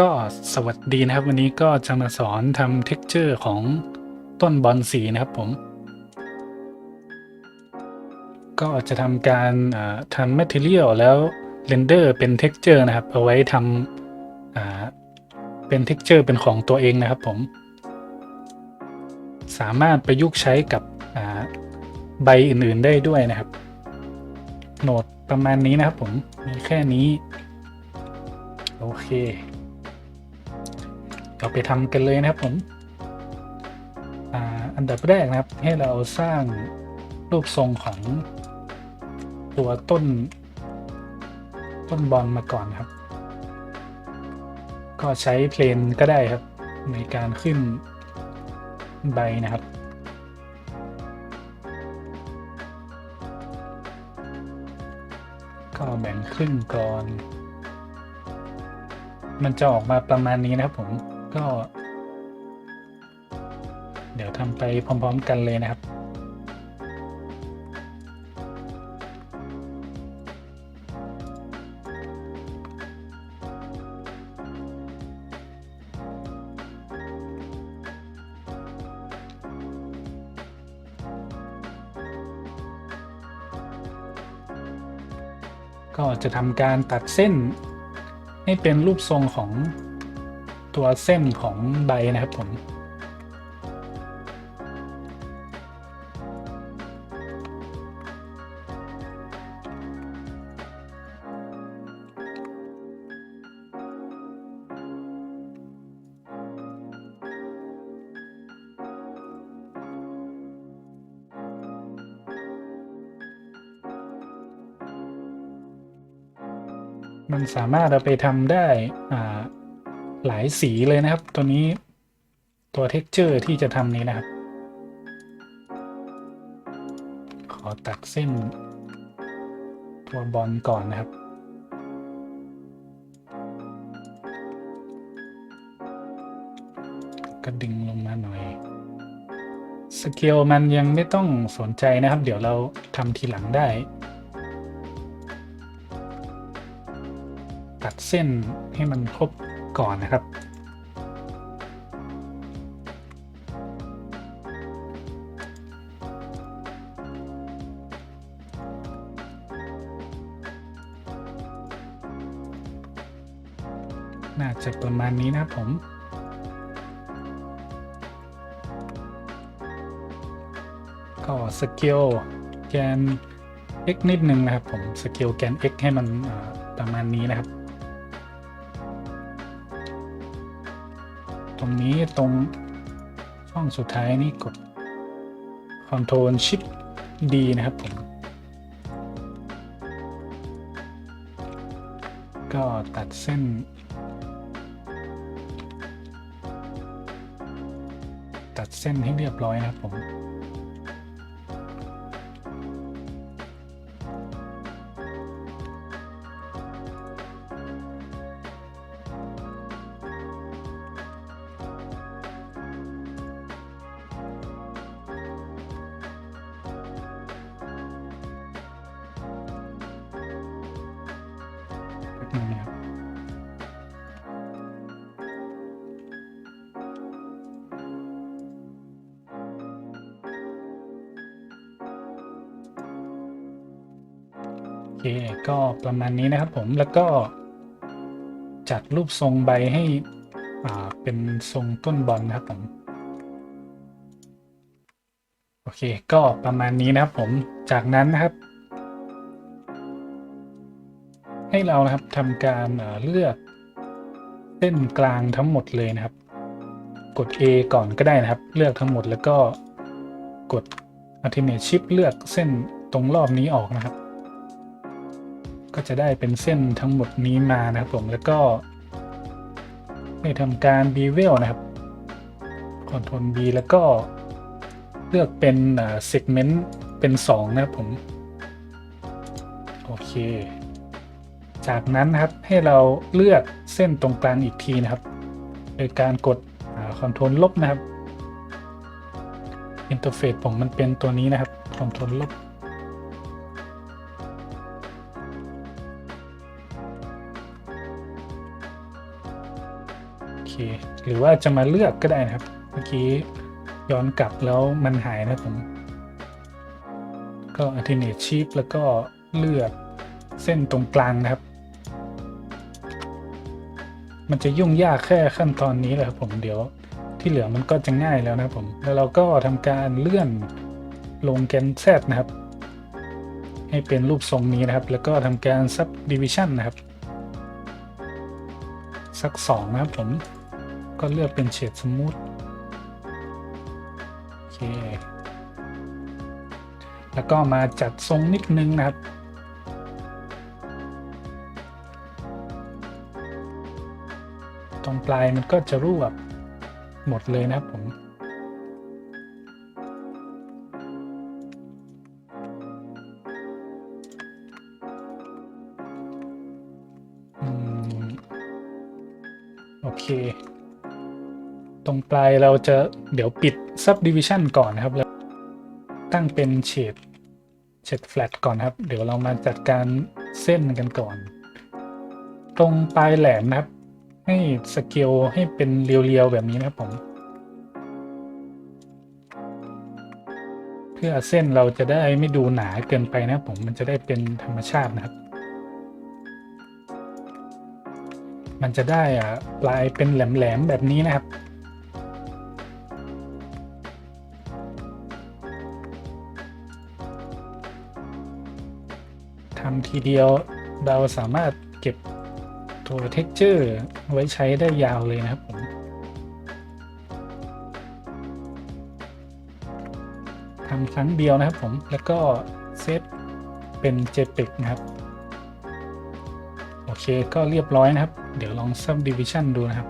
ก็สวัสดีนะครับ วันนี้ก็จะมาสอนทำ texture ของต้นบอลสีนะครับผม ก็จะทำการทำ material แล้ว render เป็น texture นะครับ เอาไว้ทำเป็น texture เป็นของตัวเองนะครับผม สามารถประยุกต์ใช้กับใบอื่นๆได้ด้วยนะครับ โหนดประมาณนี้นะครับผม มีแค่นี้ โอเค เราไปทำกันเลยนะครับผมอันดับแรกนะครับให้เราสร้างรูปทรงของตัวต้น ต้นบอลมาก่อนครับ ก็ใช้เพลนก็ได้ครับ ในการขึ้นใบนะครับก็แบ่งครึ่งก่อน มันจะออกมาประมาณนี้นะครับผม ก็ เดี๋ยวทำไปพร้อมๆกันเลยนะครับก็จะทำการตัดเส้นให้เป็นรูปทรงของ ตัวเส้นของใบนะครับผมมันสามารถเอาไปทำได้อ่า หลายสีเลยนะครับ ตัวนี้ตัว texture ที่จะทำนี้นะครับ ขอตัดเส้น ตัวบอลก่อนนะครับ ก็ดึงลงมาหน่อย สเกลมันยังไม่ต้องสนใจนะครับ เดี๋ยวเราทำทีหลังได้ ตัดเส้นให้มันครบ ก่อนนะครับ น่าจะประมาณนี้นะครับผมก็สเกลแกน x นิดนึงนะครับผมสเกลแกน x ให้มันประมาณนี้นะครับ ตรงนี้ตรงช่องสุดท้ายนี่กด Ctrl Shift D นะครับผม ก็ตัดเส้น ตัดเส้นให้เรียบร้อยนะครับผม แบบนี้นะครับโอเคก็ประมาณนี้นะครับผมแล้วก็จัดรูปทรงใบให้เป็นทรงต้นบอลนะครับผมโอเค ก็ประมาณนี้นะครับผมจากนั้นนะครับ ให้เรานะครับทำการเลือกเส้นกลางทั้งหมดเลยนะครับ กด A ก่อนก็ได้นะครับ เลือกทั้งหมดแล้วก็กด Alternate Shift เลือกเส้นตรงรอบนี้ออกนะครับ ก็จะได้เป็นเส้นทั้งหมดนี้มานะครับผมแล้วก็ให้ทำการ Bevel นะครับ Ctrl B แล้วก็เลือกเป็น Segment เป็น 2 นะครับผม โอเค จากนั้นนะครับให้เราเลือกเส้นตรงกลางอีกทีนะครับ โดยการกดคอนโทรลลบนะครับอินเทอร์เฟซผมมันเป็นตัวนี้นะครับคอนโทรลลบโเคหรือว่าจะมาเลือกก็ได้นะครับ เมื่อกี้ย้อนกลับแล้วมันหายนะผม ก็ alternate shape แล้วก็เลือกเส้นตรงกลางนะครับ มันจะยุ่งยากแค่ขั้นตอนนี้แหละครับผมเดี๋ยวที่เหลือมันก็จะง่ายแล้วนะครับผมแล้วเราก็ทำการเลื่อนลงแกน Z นะครับ ให้เป็นรูปทรงนี้นะครับ แล้วก็ทำการ subdivision นะครับ สักสองนะครับผมก็เลือกเป็นเฉดสมูทโอเคแล้วก็มาจัดทรงนิดนึงนะครับ ปลายมันก็จะรวบหมดเลยนะผมอืมโอเค ตรงปลายเราจะเดี๋ยวปิด subdivision ก่อนนะครับ แล้วตั้งเป็นเฉดเฉด flat ก่อนครับ เดี๋ยวเรามาจัดการเส้นกันก่อน ตรงปลายแหลมนะครับ ให้สเกลให้เป็นเรียวๆ แบบนี้นะครับผม เพื่อเส้นเราจะได้ไม่ดูหนาเกินไปนะครับผมมันจะได้เป็นธรรมชาตินะครับ มันจะได้อะปลายเป็นแหลมๆ แบบนี้นะครับทำทีเดียวเราสามารถเก็บ ตัว texture ไว้ใช้ได้ยาวเลยนะครับผมทำครั้งเดียวนะครับผม แล้วก็เซตเป็น JPEG นะครับ โอเคก็เรียบร้อยนะครับ เดี๋ยวลอง subdivision ดูนะครับ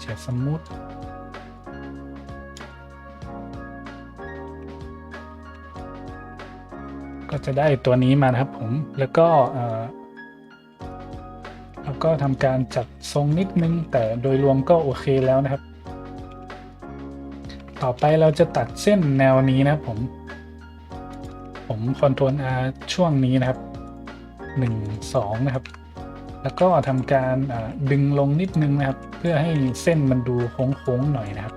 เฉดสมูทก็จะได้ตัวนี้มานะครับผม แล้วก็ แล้วก็ทำการจัดทรงนิดนึง แต่โดยรวมก็โอเคแล้วนะครับ ต่อไปเราจะตัดเส้นแนวนี้นะครับผม ผม Ctrl R ช่วงนี้นะครับ 1 2 นะครับ แล้วก็ทำการดึงลงนิดนึงนะครับ เพื่อให้เส้นมันดูโค้งๆหน่อยนะครับ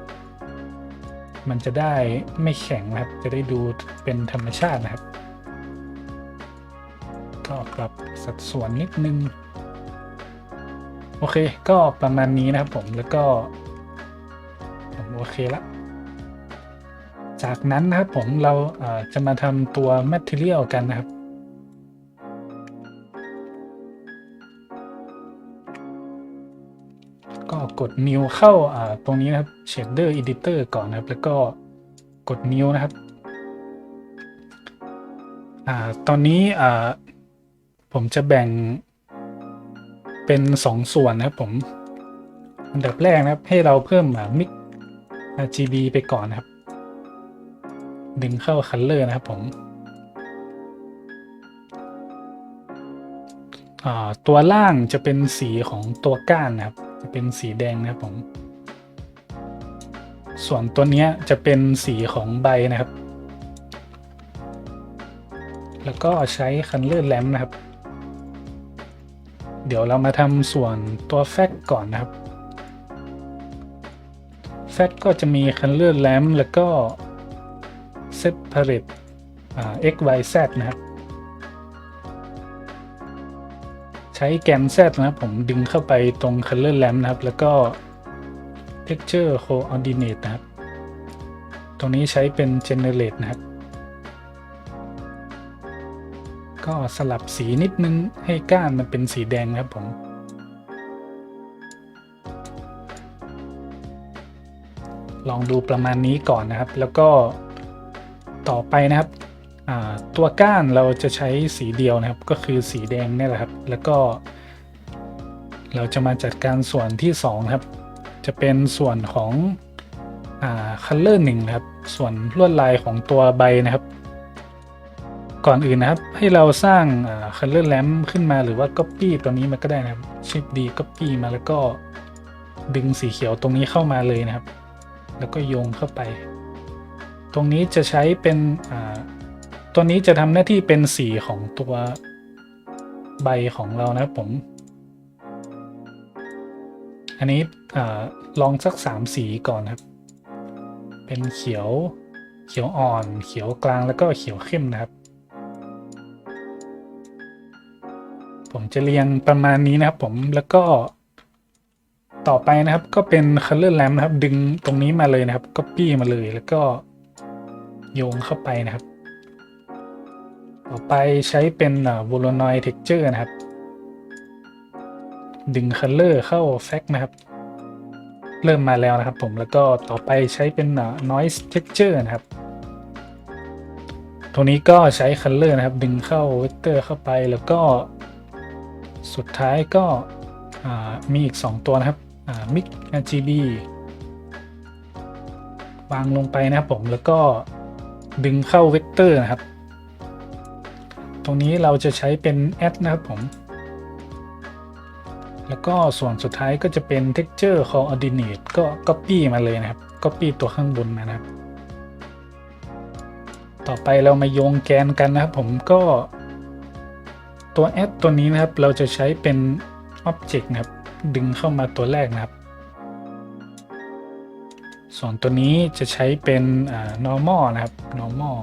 มันจะได้ไม่แข็งนะครับ จะได้ดูเป็นธรรมชาตินะครับก็ปรับสัดส่วนนิดนึง โอเค ก็ประมาณนี้นะครับผมแล้วก็ผมโอเคละจากนั้นนะครับผมเราจะมาทำตัว Material กันนะครับ ก็กด New เข้าตรงนี้นะครับ Shader Editor ก่อนนะครับ แล้วก็กด New นะครับอตอนนี้ผมจะแบ่ง เป็นสองส่วนนะครับผม อันดับแรกนะครับ ให้เราเพิ่มอ่า Mix RGB ไปก่อนนะครับ ดึงเข้า Color นะครับผมตัวล่างจะเป็นสีของตัวก้านนะครับ จะเป็นสีแดงนะครับผม ส่วนตัวนี้จะเป็นสีของใบนะครับ แล้วก็ใช้คันเลอร์แลมนะครับ เดี๋ยวเรามาทำส่วนตัวแฟกก่อนนะครับ แฟกก็จะมีคันเลือร์แลมแล้วก็ separate อ่า x y z นะครับใช้แกน Z นะครับผมดึงเข้าไปตรง Color Lamp นะครับ แล้วก็ Texture Coordinate นะครับ ตรงนี้ใช้เป็น Generate นะครับ ก็สลับสีนิดนึงให้ก้านมันเป็นสีแดงนะครับผม ลองดูประมาณนี้ก่อนนะครับ แล้วก็ต่อไปนะครับตัวก้านเราจะใช้สีเดียวนะครับ ก็คือสีแดงนี่แหละครับ แล้วก็ เราจะมาจัดการส่วนที่2ครับ จะเป็นส่วนของคัลเลอร์หนึ่งนะครับ ส่วนลวดลายของตัวใบนะครับ ก่อนอื่นนะครับ ให้เราสร้างคัลเลอร์แลมขึ้นมาหรือว่า Copy ตัวนี้มาก็ได้นะครับชิปดี Copy มาแล้วก็ดึงสีเขียวตรงนี้เข้ามาเลยนะครับ แล้วก็โยงเข้าไป ตรงนี้จะใช้เป็นตัวนี้จะทำหน้าที่เป็นสีของตัวใบของเรานะครับผม อันนี้อลองสักสามสีก่อนครับ เป็นเขียวเขียวอ่อน เขียวกลางแล้วก็เขียวเข้มนะครับ ผมจะเรียงประมาณนี้นะครับ ผมแล้วก็ต่อไปนะครับ ก็เป็น color lamp นะครับ ดึงตรงนี้มาเลยนะครับ copy มาเลยแล้วก็โยงเข้าไปนะครับ ต่อไปใช้เป็น voronoi texture นะครับ ดึง color เข้า fact นะครับ เริ่มมาแล้วนะครับ ผมแล้วก็ต่อไปใช้เป็น noise texture นะครับตรงนี้ก็ใช้ color นะครับ ดึงเข้า vector เข้าไปแล้วก็ สุดท้ายก็มีอีก 2 ตัวนะครับ mix RGB วางลงไปนะครับผมแล้วก็ดึงเข้าเวกเตอร์นะครับ ตรงนี้เราจะใช้เป็น add นะครับผม แล้วก็ส่วนสุดท้ายก็จะเป็น texture coordinate ก็ copy มาเลยนะครับ copy ตัวข้างบนมานะครับ ต่อไปเรามาโยงแกนกันนะครับผมก็ ตัว add ตัวนี้นะครับ เราจะใช้เป็น object นะครับ ดึงเข้ามาตัวแรกนะครับ ส่วนตัวนี้จะใช้เป็น normal นะครับ normal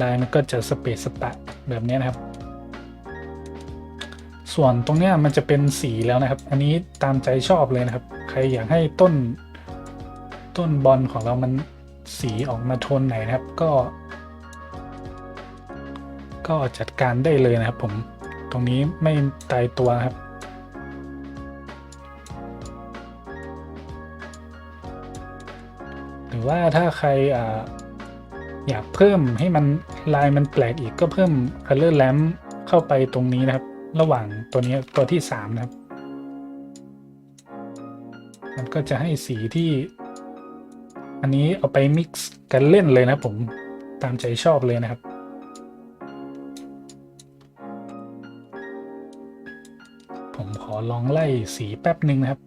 ลายมันก็จะสเปซสปะแบบนี้นะครับ ส่วนตรงเนี้ยมันจะเป็นสีแล้วนะครับ อันนี้ตามใจชอบเลยนะครับ ใครอยากให้ต้นต้นบอลของเรามันสีออกมาโทนไหนนะครับ ก็ ก็จัดการได้เลยนะครับผมตรงนี้ไม่ตายตัวครับ หรือว่าถ้าใครออยากเพิ่มให้มันลายมันแปลกอีกก็เพิ่ม color lamp เข้าไปตรงนี้นะครับ ระหว่างตัวนี้ตัวที่ 3 นะครับ มันก็จะให้สีที่ อันนี้เอาไป mix กันเล่นเลยนะผมตามใจชอบเลยนะครับ อลองไล่สีแป๊บหนึ่งนะครับ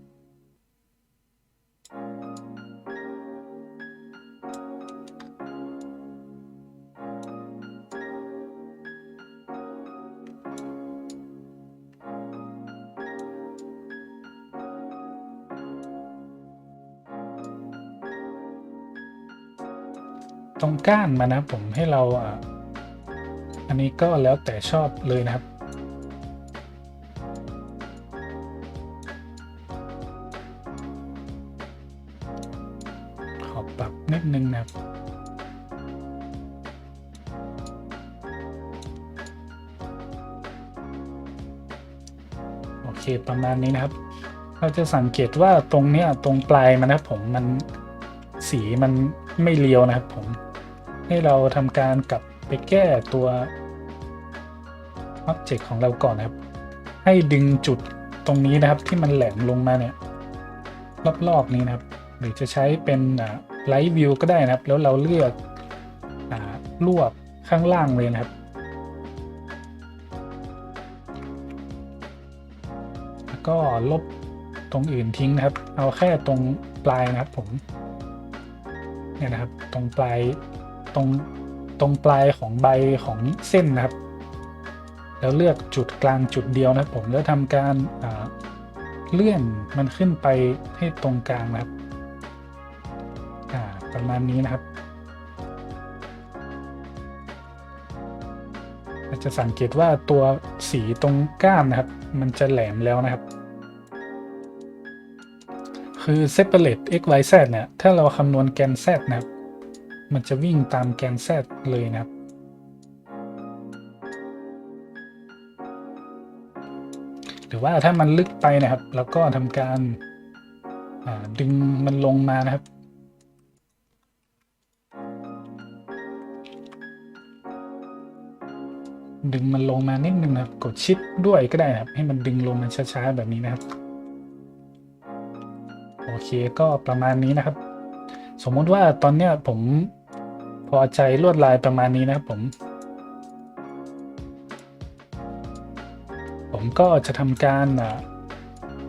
ตรงก้านมานะผมให้เราอันนี้ก็แล้วแต่ชอบเลยนะครับ ประมาณนี้นะครับ เราจะสังเกตว่าตรงเนี้ยตรงปลายมันนะครับผมมันสีมันไม่เลียวนะครับผม ให้เราทำการกลับไปแก้ตัว Object ของเราก่อนนะครับ ให้ดึงจุดตรงนี้นะครับที่มันแหลมลงมาเนี่ยรอบๆนี้นะครับ หรือจะใช้เป็นไลท์วิวก็ได้นะครับ แล้วเราเลือกรวบข้างล่างเลยนะครับ ก็ลบตรงอื่นทิ้งนะครับ เอาแค่ตรงปลายนะครับผมเนี่ยนะครับ ตรงปลายตรงตรงปลายของใบของเส้นนะครับ แล้วเลือกจุดกลางจุดเดียวนะครับผมแล้วทำการเลื่อนมันขึ้นไปให้ตรงกลางนะครับประมาณนี้นะครับ จะสังเกตว่าตัวสีตรงก้านนะครับ มันจะแหลมแล้วนะครับ คือ separate x y z เนี่ย ถ้าเราคำนวณแกน z นะครับ มันจะวิ่งตามแกน z เลยนะครับ หรือว่าถ้ามันลึกไปนะครับ แล้วก็ทำการดึงมันลงมานะครับ ดึงมันลงมานิดนึงนะครับ กดชิปด้วยก็ได้นะครับ ให้มันดึงลงมาช้าๆแบบนี้นะครับ โอเคก็ประมาณนี้นะครับ สมมติว่าตอนเนี้ยผมพอใจลวดลายประมาณนี้นะครับผม ผมก็จะทำการ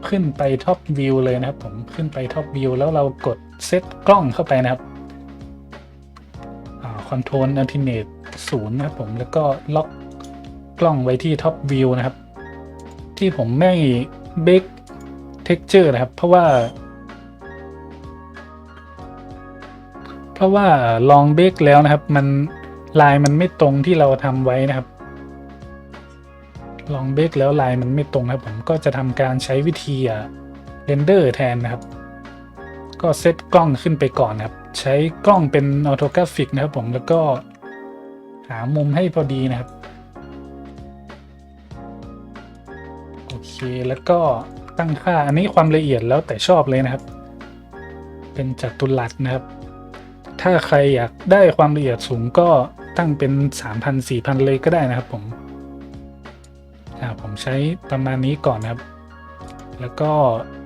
ขึ้นไปท็อปวิวเลยนะครับ ผมขึ้นไปท็อปวิวแล้วเรากดเซตกล้องเข้าไปนะครับคอนโทรลอัลติเนตศูนย์นะครับผมแล้วก็ล็อก กล้องไว้ที่ท็อปวิวนะครับ ที่ผมไม่เบรก texture นะครับ เพราะว่า เพราะว่าลองเบ k แล้วนะครับ มันลายมันไม่ตรงที่เราทำไว้นะครับ ลองเบ k แล้วลายมันไม่ตรงนะครับ ผมก็จะทำการใช้วิธีเรนเดอร์แทนนะครับ ก็เซตกล้องขึ้นไปก่อนนะครับ ใช้กล้องเป็นออโตกราฟิกนะครับ ผมแล้วก็หามุมให้พอดีนะครับ เค แล้วก็ตั้งค่าอันนี้ความละเอียดแล้วแต่ชอบเลยนะครับ เป็นจัตุรัสนะครับ ถ้าใครอยากได้ความละเอียดสูงก็ตั้งเป็น 3,000 4,000 เลยก็ได้นะครับผมอ่าผมใช้ประมาณนี้ก่อนนะครับ แล้วก็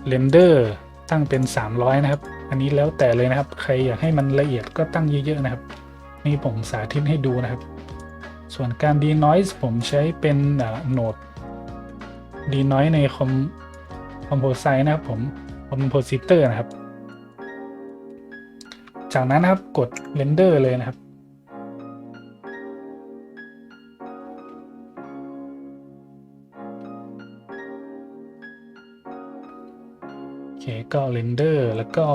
เรนเดอร์ตั้งเป็น 300 นะครับ อันนี้แล้วแต่เลยนะครับ ใครอยากให้มันละเอียดก็ตั้งเยอะๆนะครับ นี่ผมสาธิตให้ดูนะครับ ส่วนการ denoise ผมใช้เป็นโหนด denoise ในคอมคอมโพไซนะครับผมคอมโพสิเตอร์นะครับ จากนั้นนะครับกด render เลยนะครับโอเคก็ render แล้วก็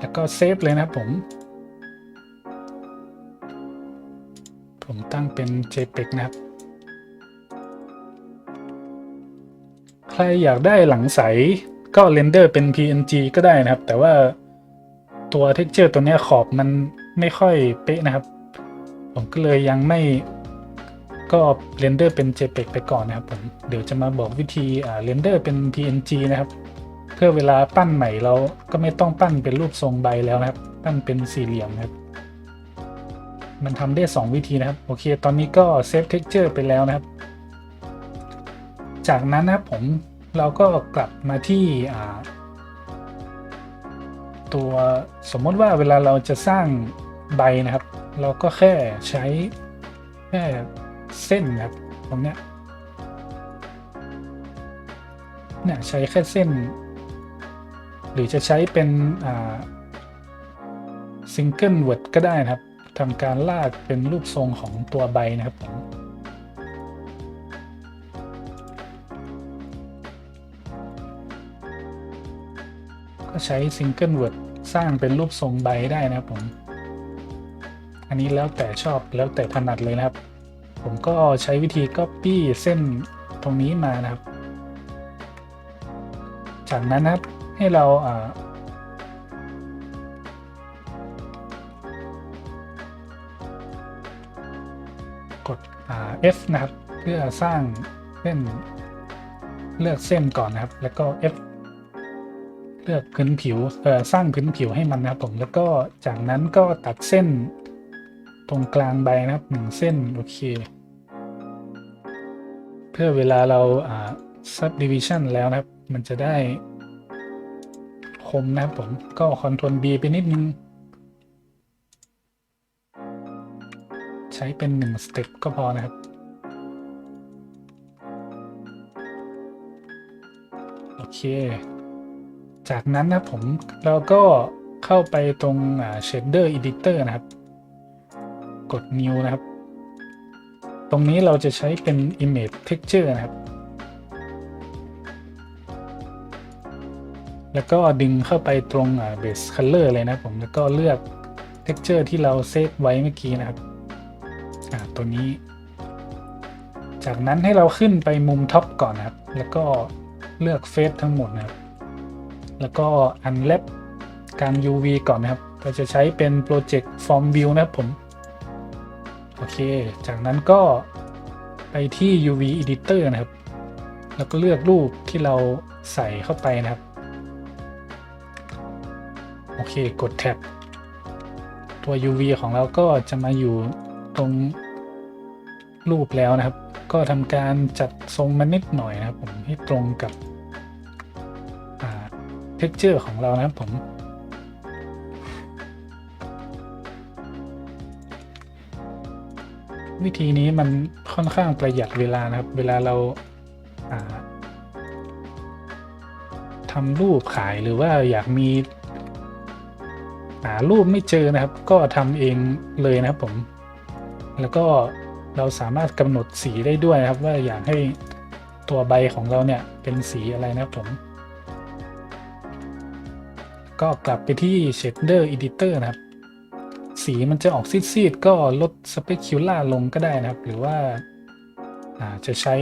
แล้วก็เซฟเลยนะครับผม ผมตั้งเป็น JPEG นะครับ ใครอยากได้หลังใสก็เรนเดอร์เป็น PNG ก็ได้นะครับ แต่ว่าตัว texture ตัวนี้ขอบมันไม่ค่อยเป๊ะนะครับ ผมก็เลยยังไม่ก็เรนเดอร์เป็น JPEG ไปก่อนนะครับผมเดี๋ยวจะมาบอกวิธีเรนเดอร์เป็น PNG นะครับ เพื่อเวลาปั้นใหม่เราก็ไม่ต้องปั้นเป็นรูปทรงใบแล้วนะครับ ปั้นเป็นสี่เหลี่ยมครับ มันทำได้ 2 วิธีนะครับ โอเค ตอนนี้ก็เซฟเท็กเจอร์ไปแล้วนะครับ จากนั้นนะครับผมเราก็กลับมาที่ตัวสมมติว่าเวลาเราจะสร้างใบนะครับ เราก็แค่ใช้แค่เส้นนะครับตรงเนี้ยเนี่ยใช้แค่เส้น หรือจะใช้เป็นซิงเกิลเวิร์ดก็ได้นะครับ ทำการลากเป็นรูปทรงของตัวใบนะครับผมก็ใช้ซิงเกิลเวิร์ดสร้างเป็นรูปทรงใบได้นะครับผม อันนี้แล้วแต่ชอบแล้วแต่ถนัดเลยนะครับ ผมก็ใช้วิธี Copy เส้นตรงนี้มานะครับ จากนั้นนะครับให้เรา F นะครับ เพื่อสร้างเส้นเลือกเส้นก่อนนะครับ แล้วก็ F เลือกพื้นผิวเอ่อสร้างพื้นผิวให้มันนะครับผมแล้วก็จากนั้นก็ตัดเส้นตรงกลางใบนะครับหนึ่งเส้นโอเค เพื่อเวลาเราอ่า subdivision แล้วนะครับ มันจะได้คมนะครับผมก็ Ctrl B ไปนิดนึง ช้เป็นหนึ่งสเต็ปก็พอนะครับโอเค จากนั้นนะผมเราก็เข้าไปตรง shader editor นะครับ กด new นะครับ ตรงนี้เราจะใช้เป็น image texture นะครับ แล้วก็ดึงเข้าไปตรง base color เลยนะผมแล้วก็เลือก texture ที่เราเซฟไว้เมื่อกี้นะครับ ตัวนี้ จากนั้นให้เราขึ้นไปมุมท็อปก่อนนะครับ แล้วก็เลือกเฟซทั้งหมดนะครับ แล้วก็ unwrap การ UV ก่อนนะครับเราจะใช้เป็น project form view นะครับผม โอเค จากนั้นก็ไปที่ UV editor นะครับ แล้วก็เลือกรูปที่เราใส่เข้าไปนะครับ โอเค กดแท็บ ตัว UV ของเราก็จะมาอยู่ตรง รูปแล้วนะครับ ก็ทำการจัดทรงมานิดหน่อยนะครับ ผมให้ตรงกับเท็กเจอร์ของเรานะครับผมวิธีนี้มันค่อนข้างประหยัดเวลานะครับ เวลาเราทำรูปขายหรือว่าอยากมีหารูปไม่เจอนะครับ ก็ทำเองเลยนะครับผม แล้วก็ เราสามารถกำหนดสีได้ด้วยนะครับ ว่าอยากให้ตัวใบของเราเนี่ยเป็นสีอะไรนะครับผม ก็กลับไปที่ Shader Editor นะครับ สีมันจะออกซีดๆก็ลด Specular ลงก็ได้นะครับ หรือว่าาจะใช้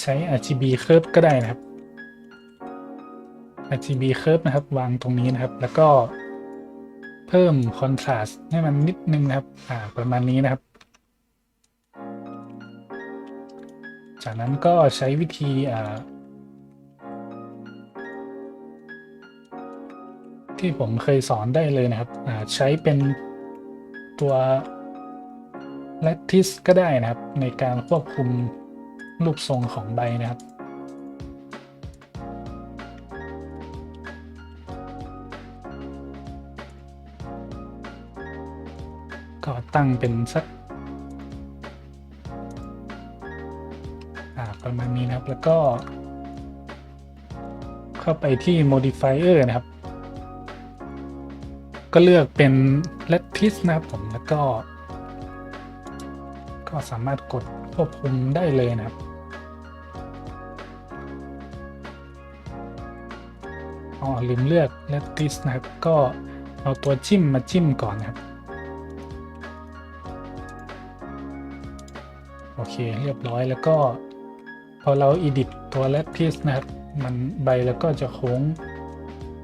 ใช้ RGB Curve ก็ได้นะครับ RGB Curve นะครับ วางตรงนี้นะครับ แล้วก็เพิ่ม Contrast ให้มันนิดนึงนะครับ ประมาณนี้นะครับ จากนั้นก็ใช้วิธีที่ผมเคยสอนได้เลยนะครับใช้เป็นตัว lattice ก็ได้นะครับ ในการควบคุมรูปทรงของใบนะครับก็ตั้งเป็นสัก แล้วก็ เข้าไปที่ modifier นะครับ ก็เลือกเป็น lattice นะครับผม แล้วก็ ก็สามารถกดควบคุมได้เลยนะครับอ๋อลืมเลือก lattice นะครับ ก็เอาตัวจิ้มมาจิ้มก่อนนะครับ โอเค เรียบร้อยแล้วก็ พอเรา edit ตัว lattice นะครับ มันใบแล้วก็จะโค้ง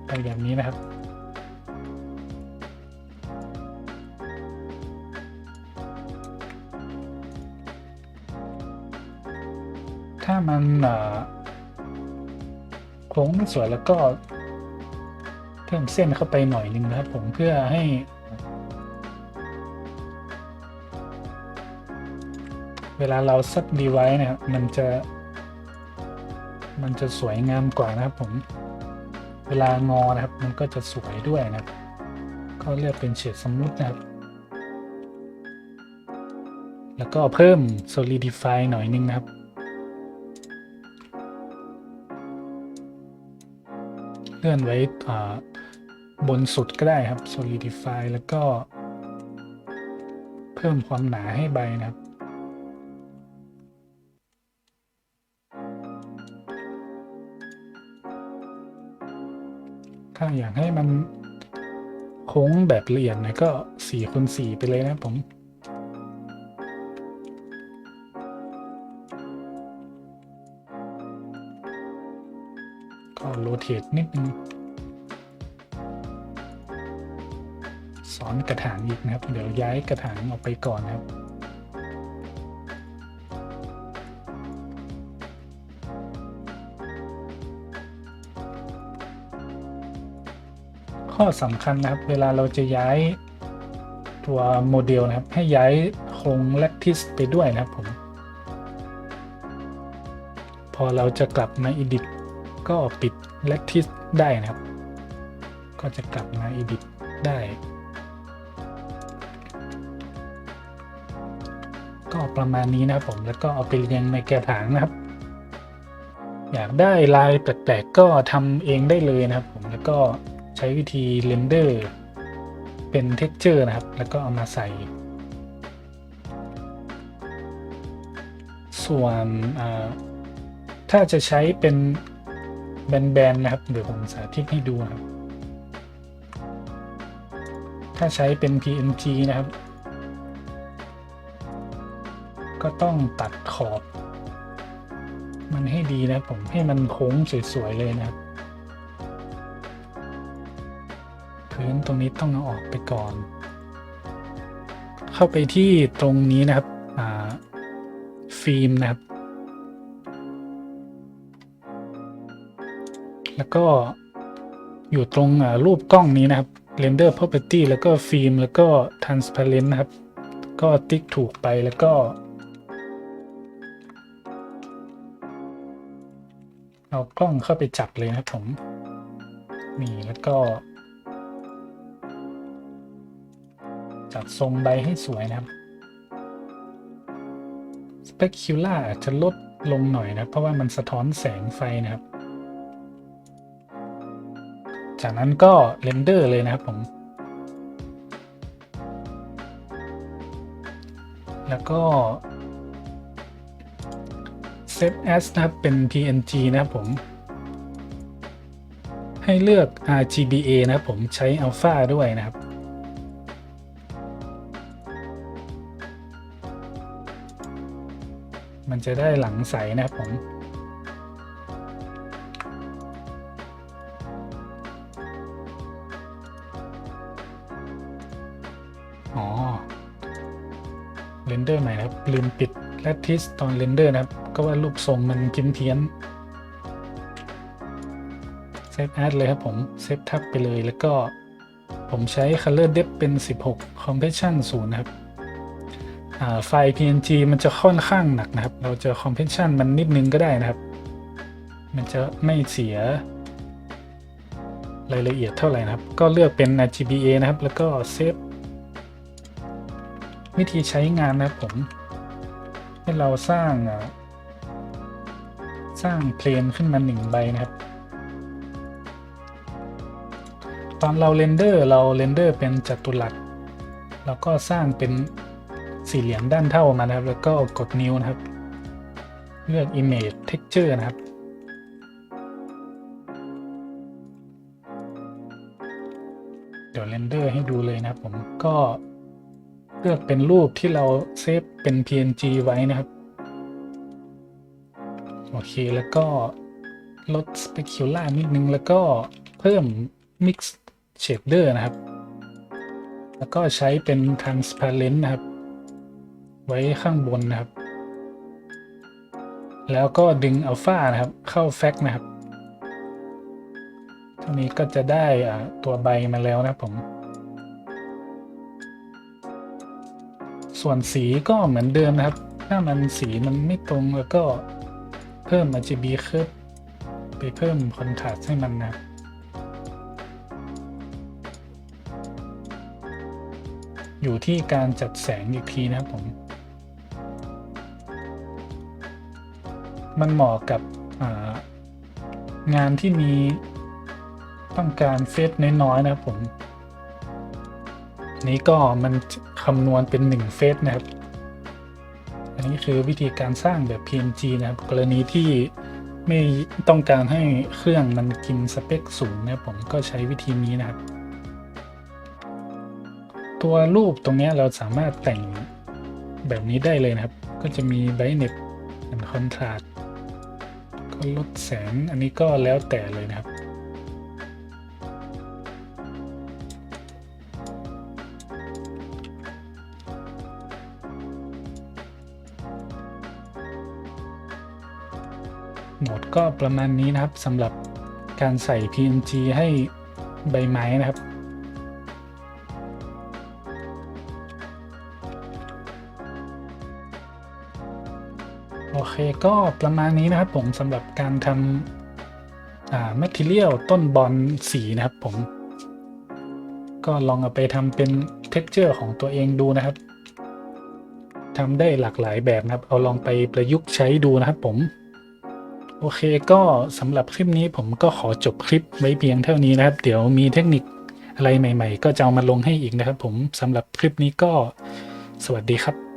ไปแบบนี้นะครับ ถ้ามันโค้งไม่สวยแล้วก็เพิ่มเส้นเข้าไปหน่อยนึงนะครับ ผมเพื่อให้เวลาเราซับดีไว้นะครับ มันจะ มันจะสวยงามกว่านะครับผม เวลางอนะครับ มันก็จะสวยด้วยนะครับ ก็เลือกเป็นเฉดสมูทนะครับ แล้วก็เพิ่ม solidify หน่อยนึงนะครับเลื่อนไว้บนสุดก็ได้ครับ solidify แล้วก็ เพิ่มความหนาให้ใบนะครับ ถ้าอยากให้มันโค้งแบบละเอียดหน่อยก็4คูณ4ไปเลยนะผมก็โรเทตนิดนึงสอนกระถางอีกนะครับ เดี๋ยวย้ายกระถางออกไปก่อนนะครับ ข้อสำคัญนะครับ เวลาเราจะย้ายตัวโมเดลนะครับ ให้ย้ายโครงแลคทิสไปด้วยนะครับผม พอเราจะกลับมา edit ก็ปิด lattice ได้นะครับ ก็จะกลับมา edit ได้ ก็ประมาณนี้นะครับผมแล้วก็เอาไปเรียงในกระถางนะครับอยากได้ลายแปลกๆก็ทำเองได้เลยนะครับผมแล้วก็ ใช้วิธีเรนเดอร์เป็น texture นะครับ แล้วก็เอามาใส่ ส่วนถ้าจะใช้เป็นแบนๆนะครับ เดี๋ยวผมสาธิตให้ดูนะครับ ถ้าใช้เป็น PNG นะครับ ก็ต้องตัดขอบ มันให้ดีนะครับผมให้มันโค้งสวยๆเลยนะครับ พื้นตรงนี้ต้องเอาออกไปก่อน เข้าไปที่ตรงนี้นะครับฟิล์มนะครับ แล้วก็อยู่ตรงรูปกล้องนี้นะครับ render property แล้วก็ฟิล์มแล้วก็ transparent นะครับ ก็ติ๊กถูกไปแล้วก็ เอากล้องเข้าไปจับเลยนะครับผม นี่แล้วก็ จัดทรงใบให้สวยนะครับ specular อาจจะลดลงหน่อยนะ เพราะว่ามันสะท้อนแสงไฟนะครับ จากนั้นก็เรนเดอร์เลยนะครับผม แล้วก็ save as นะครับเป็น png นะครับผม ให้เลือก RGBA นะครับผมใช้ alpha ด้วยนะครับ มันจะได้หลังใสนะครับผมอ๋อเรนเดอร์ใหม่นะครับ ลืมปิดแลทิสตอนเรนเดอร์นะครับ ก็ว่ารูปทรงมันเพี้ยนเพี้ยนเซฟแอดเลยครับผม เซฟทับไปเลยแล้วก็ผมใช้ Color Depth เป็น 16 Compression 0 นะครับ ไฟล์ PNG มันจะค่อนข้างหนักนะครับ เราจะ Compression มันนิดนึงก็ได้นะครับ มันจะไม่เสียรายละเอียดเท่าไหร่นะครับ ก็เลือกเป็น RGBA นะครับ แล้วก็เซฟวิธีใช้งานนะครับผม ให้เราสร้างสร้างเพลนขึ้นมาหนึ่งใบนะครับ ตอนเราเรนเดอร์เราเรนเดอร์เป็นจัตุรัสเราก็สร้างเป็น สี่เหลี่ยมด้านเท่ามานะครับ แล้วก็กดนิ้วนะครับ เลือก Image Texture นะครับ เดี๋ยวเรนเดอร์ให้ดูเลยนะครับ ผมก็เลือกเป็นรูปที่เราเซฟเป็น PNG ไว้นะครับ โอเค แล้วก็ลด specular นิดนึง แล้วก็เพิ่ม mix shader นะครับ แล้วก็ใช้เป็น transparent นะครับ ไว้ข้างบนนะครับ แล้วก็ดึง alpha นะครับ เข้า fact นะครับเท่านี้ก็จะได้ตัวใบมาแล้วนะผม ส่วนสีก็เหมือนเดิมนะครับ ถ้ามันสีมันไม่ตรงแล้วก็เพิ่ม RGB ขึ้นไปเพิ่มคอนทราสต์ให้มันนะครับอยู่ที่การจัดแสงอีกทีนะครับผม มันเหมาะกับงานที่มีต้องการเฟซน้อยๆนะครับผม นี้ก็มันคำนวณเป็น1เฟซนะครับ อันนี้คือวิธีการสร้างแบบ PNG นะครับ กรณีที่ไม่ต้องการให้เครื่องมันกินสเปคสูงนะผมก็ใช้วิธีนี้นะครับ ตัวรูปตรงนี้เราสามารถแต่งแบบนี้ได้เลยนะครับ ก็จะมี brightness and contrast ลดแสงอันนี้ก็แล้วแต่เลยนะครับ โหมดก็ประมาณนี้นะครับสำหรับการใส่ PNG ให้ใบไม้นะครับ ก็ประมาณนี้นะครับผมสำหรับการทำอ่า material ต้นบอลสีนะครับผม ก็ลองเอาไปทำเป็น texture ของตัวเองดูนะครับทำได้หลากหลายแบบนะครับ เอาลองไปประยุกต์ใช้ดูนะครับผม โอเคก็สำหรับคลิปนี้ผมก็ขอจบคลิปไว้เพียงเท่านี้นะครับ เดี๋ยวมีเทคนิคอะไรใหม่ ๆ ก็จะเอามาลงให้อีกนะครับผมสำหรับคลิปนี้ก็สวัสดีครับ